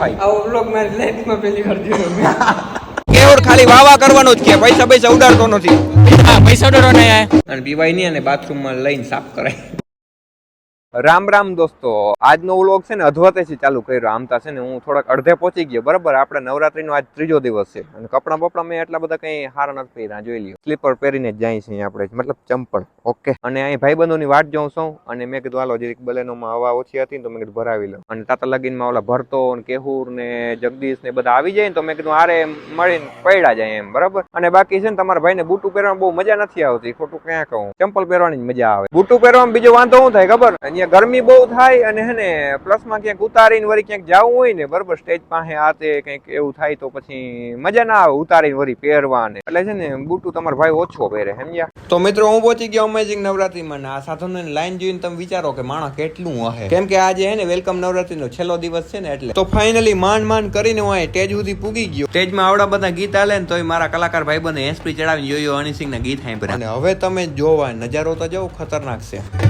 આવો બ્લોગ મારી લાઈફમાં પહેલી વાર જોયો મેં. ખાલી વાવા કરવાનું જ કે પૈસા પૈસા ઉડાડતો નથી. હા પૈસા ડરો ને અને પીવાય નહીં અને બાથરૂમમાં લઈને સાફ કરાય. રામ રામ દોસ્તો, આજનો વ્લોગ છે ને અધવતેથી ચાલુ કર્યો. આમ તા છે ને હું થોડાક અડધે પહોંચી ગયો, બરાબર? આપણે નવરાત્રીનો આજ ત્રીજો દિવસ છે. અને કપડાં બપડા મેં એટલા બધા કંઈ હારા નથી પહેર્યા, જોઈ લ્યો. સ્લીપર પહેરીને જાય છે આપણે, મતલબ ચંપલ ઓકે. અને અહીં ભાઈબંધોની વાટ જોઉં છું, અને મેં કીધું, હાલો, જરીક બલેનોમાં હવા ઓછી હતી તો મેં કીધું, ભરાવી લઉં. અને તાતા લગીનમાં ઓલા ભરતો ને કેહુર ને જગદીશ ને બધા આવી જાય ને તો મેં કીધું આરે મળીને પડ્યા જાય એમ, બરાબર? અને બાકી છે ને તમારા ભાઈને બૂટું પહેરવામાં બહુ મજા નથી આવતી, ખોટું ક્યાં કહું? ચંપલ પહેરવાની જ મજા આવે. બૂટું પહેરવામાં બીજો વાંધો શું થાય ખબર? અહીંયા ગરમી બહુ થાય અને હે ને, પ્લસમાં ક્યાંક ઉતારીને વળી ક્યાંક જવું હોય ને, બરાબર, સ્ટેજ પાસે આ તે કંઈક એવું થાય તો પછી મજા ના આવે ઉતારીને વળી પહેરવાને. એટલે છે ને, બૂટું તમારો ભાઈ ઓછો પહેરે, સમજ્યા? તો મિત્રો, હું પહોંચી ગયો અમેઝિંગ નવરાત્રીમાં આ સાધનો લાઈન જોઈને તમે વિચારો કે માણસ કેટલું હશે કેમ કે આજે હે ને વેલકમ નવરાત્રીનો છેલ્લો દિવસ છે ને, એટલે. તો ફાઇનલી માંડ માંડ કરીને હું અહીં સ્ટેજ સુધી પૂગી ગયો. સ્ટેજમાં આવડા બધા ગીત આલે ને, તોય મારા કલાકાર ભાઈ બંને એસપી ચડાવીને જોયો હનીસિંગ ના ગીત સાંભળ્યા. અને હવે તમે જોવા નજારો તો જવો ખતરનાક છે.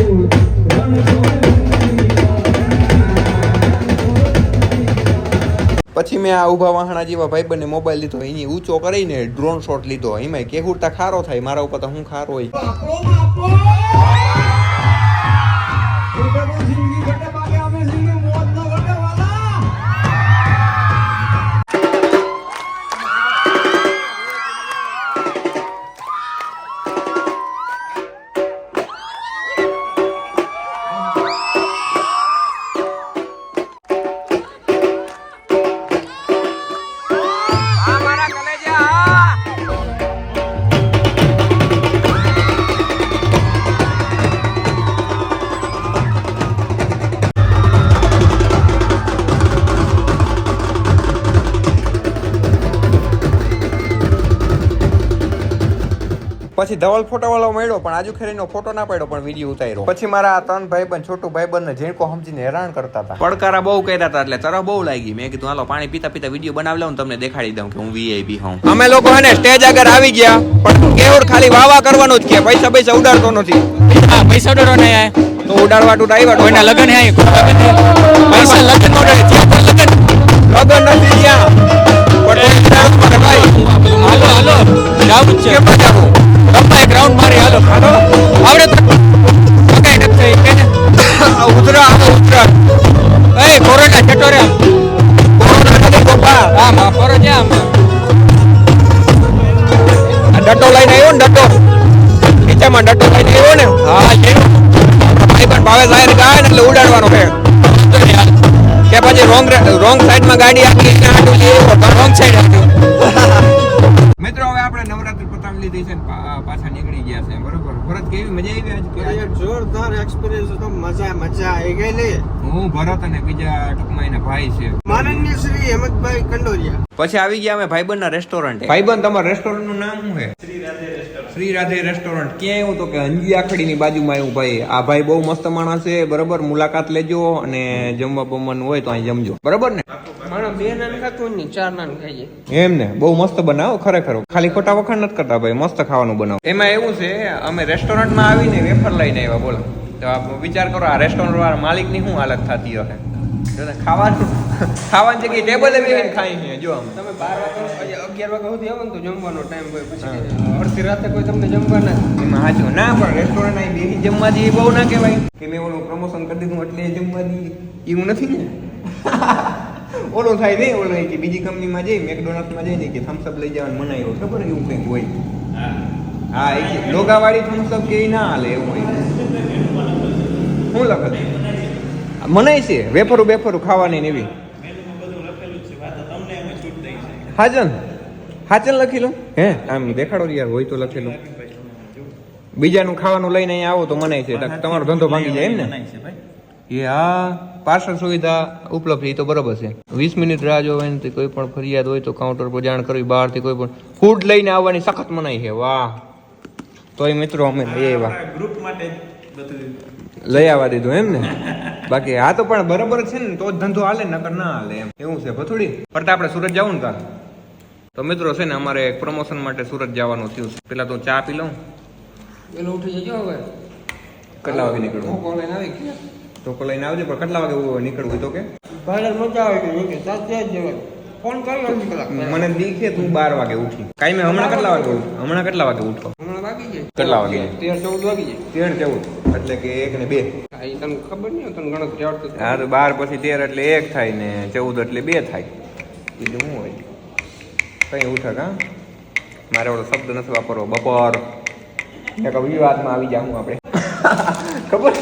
પછી મેં આ ઊભા વાહણા જેવા ભાઈબંધને મોબાઈલ લીધો. એની ઊંચો કરીને ડ્રોન શોટ લીધો. એમાં કેહુરતા ખારો થાય. મારા ઉપર તો હું ખારો હોય. પછી ધવલ ફોટો વાળો મળ્યો પણ આજુ ખેરીનો ફોટો ના પાડ્યો પણ વીડિયો ઉતાર્યો. પછી મારા આ ત્રણ ભાઈબંધ છોટું ભાઈબંધ ને ઝીણકો સમજીને હેરાન કરતા હતા. પડકારા બહુ કર્યા હતા એટલે તરફ બહુ લાગી. મેં કીધું હાલો પાણી પીતા પીતા વીડિયો બનાવી લઉં તમને દેખાડી દઉં કે હું વીઆઈપી હોઉં. અમે લોકો હે ને સ્ટેજ આગળ આવી ગયા પણ કેવડ ખાલી વાવા કરવાનું જ કે પૈસા પૈસા ઉડાડતો નથી. હા પૈસા ડરો ને તો ઉડાડવા તું આવ્યા કોઈના લગન હે. પૈસા લગન નો લગન. લગન નથી ત્યાં. પણ ભાઈ. હાલો હાલો. જાવું છે. બચાવું એક મારી હાલો. હાલો. આવડે કઈ નથી થઈ ઉતરા આ ઉતરા એ કોરોના છટો રે. કોરોના નથી પપ્પા હા મા કોરો જ્યાં ડટ્ટો લઈને આવ્યો ને ડટ્ટો નીચેમાં ડટ્ટો લઈને આવ્યો ને. હા, છે. ભાઈ પણ ભાવે જાહેર ગાય ને એટલે ઉડાડવાનો છે. કે પછી રોંગ રોંગ સાઈડમાં ગાડી આપી આટલું રોંગ સાઈડ મિત્રો હવે આપણે નવરાત્રી પતાવી લીધી છે પાછા નીકળી ગયા છે. બરોબર? ભરત કેવી? મજા આવી આજ અરે જોરદાર એક્સપિરિયન્સ હતો. મજા મજા આવી ગઈ હું ભરત અને બીજા ટૂંકમાં એના ભાઈ છે. માનનીય શ્રી હેમંતભાઈ કંડોરિયા. પછી આવી ગયા અમે ભાઈબંધ ના રેસ્ટોરન્ટ ભાઈબંધ તમારા રેસ્ટોરન્ટનું નામ શું છે? શ્રી રાધે રેસ્ટોરન્ટ ક્યાં એવું તો કે અંજી આખડીની બાજુમાં આવ્યું ભાઈ. આ ભાઈ બહુ મસ્ત માણસ છે બરોબર? મુલાકાત લેજો અને જમવા બમવાનું હોય તો અહીં જમજો. બરોબર ને? માણસ બે નાન ખાતું ને ચાર નાન ખાઈએ. એમ ને? બહુ મસ્ત બનાવો ખરેખર. ખાલી ખોટા વખાણ નથી કરતા ભાઈ. મસ્ત ખાવાનું બનાવો. એમાં એવું છે અમે રેસ્ટોરન્ટમાં આવીને વેફર લઈને આવ્યા બોલો. તો આપ વિચાર કરો આ રેસ્ટોરન્ટ વાળા માલિકની શું હાલત થતી હશે? ને ખાવાનું ખાવાની જગ્યાએ ટેબલે બેસીને ખાઈ છે જો આમ. તમે બાર વાગ્યા પછી અગિયાર વાગ્યા સુધી આવો ને તો જમવાનો ટાઈમ હોય પછી અડધી રાતે કોઈ તમને જમવા ના એમાં હાચું. ના પણ રેસ્ટોરન્ટ અહીં બેસી જમવા જઈએ બહુ ના કહેવાય. કે મેં ઓલું પ્રમોશન કરી દીધું એટલે જમવા દઈએ. એવું નથી ને? ઓલું થાય નહીં ઓલો કે બીજી કંપનીમાં જઈ મેકડોનલ્ડમાં જઈને કે થમ્સઅપ લઈ જવાનું મનાય. હોય ખબર એવું કંઈક હોય? હા એ લોગાવાળી થમ્સઅપ કે ના હાલે એવું હોય. શું લખે મનાય છે, વેફરું બેફરું ખાવાની એવી. હાજન હાચન લખી લો. હે, આમ દેખાડો યાર, હોય તો લખેલું બીજાનું ખાવાનું લઈને અહીંયા આવો તો મનાય છે તમારો ધંધો ભાંગી જાય એમ ને? એ હા, પાર્સલ સુવિધા ઉપલબ્ધ એ તો બરોબર છે. વીસ મિનિટ રાહ જોવાની કોઈ પણ ફરિયાદ હોય તો કાઉન્ટર પર જાણ કરવી, બહારથી કોઈ પણ ફૂડ લઈને આવવાની સખત મનાઈ છે, વાહ. તોય મિત્રો અમે લઈ આવ્યા. ગ્રુપ માટે લઈ આવવા દીધું એમ ને બાકી આ તો પણ બરોબર છે ને તો જ ધંધો હાલે નકર ના હાલે એમ. એવું છે ભથુડી? ફરતા આપણે સુરત જવું ને કાલ? તો મિત્રો છે ને અમારે એક પ્રમોશન માટે સુરત જવાનું થયું છે. પેલા તો ચા પી લઉં. પેલો ઉઠી જજો હવે. કેટલા વાગે નીકળવું? કોણ લઈને આવી ગયા. તો લઈને આવજે પણ કેટલા વાગે નીકળવું તો કે? ભાડે મજા આવે કે સાચે જ જવાય. ફોન કર્યો મને દીખે તું બાર વાગે ઉઠી. કાઈ મેં હમણાં કેટલા વાગે હમણાં કેટલા વાગે ઉઠો? હમણાં વાગી જાય કેટલા વાગે? તેર ચૌદ વાગી જાય તેર ચૌદ. એટલે કે એક ને બે. તમને ખબર નહીં તને ગણતરી આવડતી હા તો બાર પછી તેર એટલે એક થાય ને ચૌદ એટલે બે થાય. બીજું શું હોય? કઈ ઉઠક હા. મારે ઓલો શબ્દ નથી વાપરવો બપોર. એક વિવાદમાં આવી જાઉં આપણે. ખબર?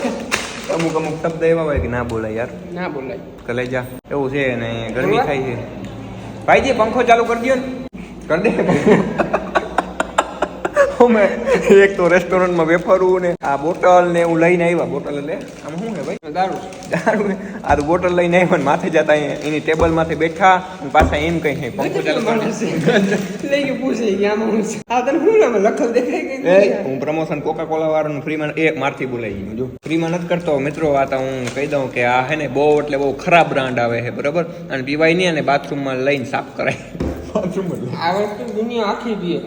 અમુક અમુક શબ્દ એવા હોય કે ના બોલાય યાર. ના બોલાય. કલેજા એવું છે ને ગરમી થાય છે. ભાઈજી પંખો ચાલુ કરી દો ને. કરી દે. અમે એક તો રેસ્ટોરન્ટમાં વેફરું ને આ બોટલ ને એવું લઈને આવ્યા. બોટલ એટલે આમ શું છે ભાઈ? દારૂ. દારૂ ને? આ તો બોટલ લઈને આવ્યા માથે જતા એની ટેબલ માથે બેઠા અને પાછા એમ કઈ નહીં. પંખો લઈ કે પૂછે આ તને શું નામ? લખલ દેખાય કે હું પ્રમોશન કોકા કોલા વાળાનું ફ્રીમાં એક મારથી બોલાઈ ગયું. જો ફ્રીમાં નથી કરતો. મિત્રો આ તો હું કહી દઉં કે આ હે ને બહુ એટલે બહુ ખરાબ બ્રાન્ડ આવે છે બરાબર? અને પીવાય નહીં અને બાથરૂમમાં લઈને સાફ કરાય. બાથરૂમમાં આ વસ્તુ દુનિયા આખી પીએ.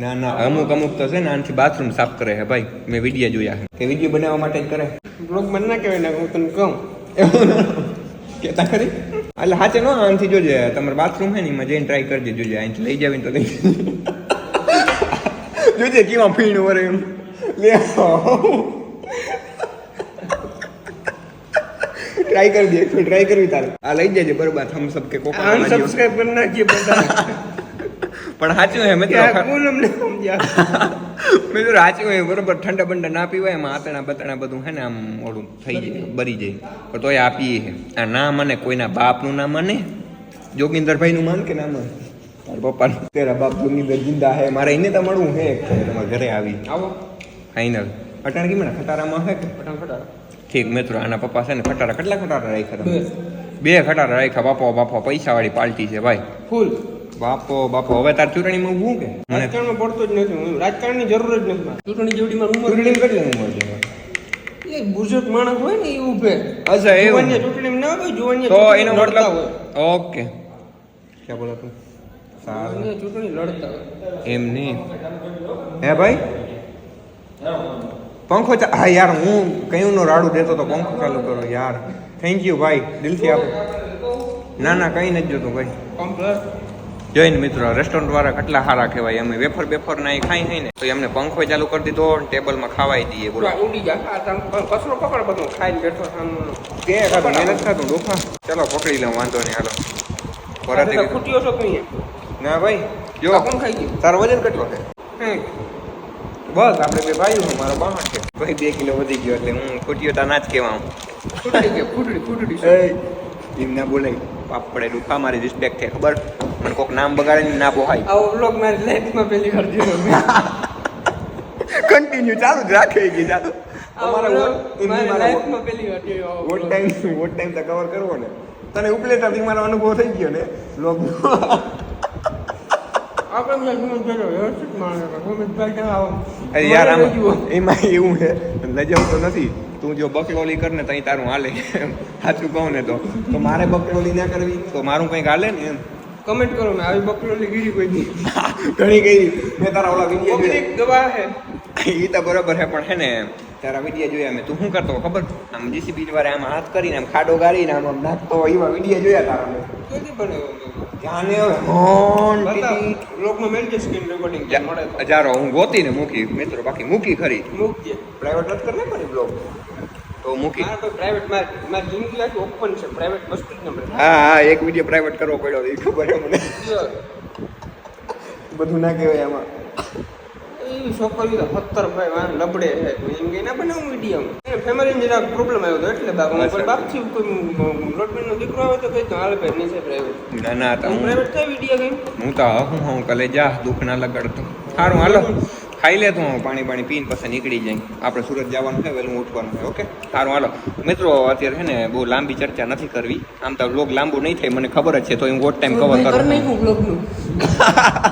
ના ના અમુક અમુક તો છે ને આનથી બાથરૂમ સાફ કરે છે ભાઈ. મેં વીડિયો જોયા છે. કે વીડિયો બનાવવા માટે કરે. બ્લોગ બન ના કહેવાય ને હું તને કહું. કેતા ખરી? એટલે હાચે નો આનથી જોજે. તમારે બાથરૂમ છે ને એમાં જઈને ટ્રાય કરજે જોજે. અહીંથી લઈ જાવીને તો લઈ જોજે. કેવા ફીણ વરે એમ. લે ટ્રાય કરી દે ટ્રાય કરવી તારે. આ લઈ જજે બરોબર થમ્સ અપ કે કોકા અનસબસ્ક્રાઇબ કરી નાખીએ બધા. પણ સાચું હે મિત્રો. અમને સમજ્યા મિત્રો સાચું હે બરોબર ઠંડા બંડા ના પીવાય એમાં આતણા બતણા બધું હે ને આમ ઓળું થઈ જાય બરી જાય. પણ તોય આ પીએ છે આ ના મને કોઈના બાપનું ના માને. જોગિંદરભાઈનું માન કે ના માન? તારા પપ્પાનું. તેરા બાપ જોગિંદર જિંદા હે મારે એને તો મળવું હે. તમારા ઘરે આવી. આવો. ફાઈનલ. અટાણ કેમ ને ખટારામાં હે ફટાફટ ઠીક મિત્રો આના પપ્પા છે ને ખટારા. કેટલા ખટારા રાખ્યા તમે? બે. ખટારા રાખ્યા બાપો બાપો પૈસા વાળી પાર્ટી છે ભાઈ. ફૂલ. બાપો બાપો. હવે તાર ચૂંટણીમાં ઊભું કે? રાજકારણમાં પડતો જ નથી. હું રાજકારણની જરૂર જ નથી ચૂંટણી જેવડી માં ઉંમર ચૂંટણી કેટલી ઉંમર છે? એ બુઝુર્ગ માણસ હોય ને એ ઉભે. અચ્છા એ ચૂંટણીમાં ના હોય જુવાનિયા તો ચૂંટણી એનો મતલબ ઓકે. ક્યાં બોલા તું? સારું. ચૂંટણી લડતા એમ નહીં. હે ભાઈ? પંખો ચા હા યાર હું કયું નો રાડું દેતો તો પંખો ચાલુ કરો યાર. થેન્ક યુ ભાઈ. દિલથી આપો ના ના કઈ નથી જોતું ભાઈ. કમ્પ્લેટ જોઈને મિત્રો રેસ્ટોરન્ટ દ્વારા કેટલા સારા કહેવાય. અમે વેફર બેફર ના ખાઈ ખાઈ ને તો એમને પંખો ચાલુ કરી દીધો ટેબલમાં ખાવાય દઈએ બોલો. ઉડી જા. આ કચરો પકડ બધો. ખાઈને બેઠો કે મહેનત ખાતું ડોફા. ચાલો પકડી લઉં વાંધો નહીં હાલો. પરાથી ખૂટ્યો છો તું ના ભાઈ જો. કોણ ખાઈ ગયું? તારો વજન કેટલો છે? બસ આપણે બે ભાઈ હું મારો બાહટ છે. ભાઈ બે કિલો વધી ગયો એટલે હું ખૂટ્યો તા ના જ કહેવા હું ગયો ખૂટડી ફૂટડી એમ ના બોલાય. આપણે ડૂફા મારી રિસ્પેક્ટ છે ખબર? મને કોક નામ બગાડે ને બોહાય આવો બ્લોગ મારી લાઈફમાં પહેલી વાર જોયો મેં. કન્ટિન્યુ ચાલુ જ રાખે કે ચાલુ. અમારા લાઈફમાં પહેલી વાર જોયો વોટ ટાઈમ વોટ ટાઈમ તો કવર કરવો ને? તને ઉપલેટાથી મારો અનુભવ થઈ ગયો ને આમાં એમાં એવું છે લજાવ તો નથી. તું જો બકલોલી કર ને તઈ તારું હાલે. સાચું કહું ને તો. તો મારે બકલોલી ના કરવી? તો મારું કંઈક હાલે ને એમ? કમેન્ટ કરો ને આવી બકલોલી ગીરી કોઈ નહીં ઘણી ગઈ. મેં તારા ઓલા વીડિયો પબ્લિક દવા હે એ તો બરાબર છે પણ હે ને તારા વીડિયો જોયા મેં. તું શું કરતો ખબર? આમ જીસીબી વારે આમ હાથ કરીને આમ ખાડો ગાળીને આમ આમ નાખતો એવા વીડિયો જોયા તારા મેં. કોઈ પણ? ત્યાં હવે હોન બતાવ ટીટી. બ્લોગમાં સ્ક્રીન રેકોર્ડિંગ જા- મળે હજારો હું ગોતીને મૂકી મિત્રો બાકી મૂકી ખરી. મૂકજે. પ્રાઇવેટ નથી કરે ને બ્લોગ તો મૂકી. કોઈ પ્રાઇવેટ ઓપન છે પ્રાઇવેટ વસ્તુ હા હા એક વીડિયો પ્રાઇવેટ કરવો પડ્યો એ ખબર છે મને. બધું ના કહેવાય આમાં. એ છોકરીઓ તો સત્તર ભાઈ લબડે છે એમ કે ના બનાવું વીડિયો ફેમિલી જરા પ્રોબ્લેમ આવ્યો હતો એટલે બાપ હું પણ બાપથી કોઈ નો દીકરો આવે તો કહી તો હાલ ભાઈ નહીં છે પ્રાઇવેટ ના ના તો હું પ્રાઇવેટ કઈ વીડિયો ગઈ હું તો હું હું કલે જા દુઃખ ના લગાડતો. સારું હાલો. ખાઈ લે તું પાણી પાણી પીને પછી નીકળી જાય. આપણે સુરત જવાનું છે વહેલું ઉઠવાનું છે ઓકે? સારું હાલો. મિત્રો અત્યારે છે ને બહુ લાંબી ચર્ચા નથી કરવી. આમ તો લોક લાંબુ નહીં થાય મને ખબર જ છે તો હું વોટ ટાઈમ કવર કરું.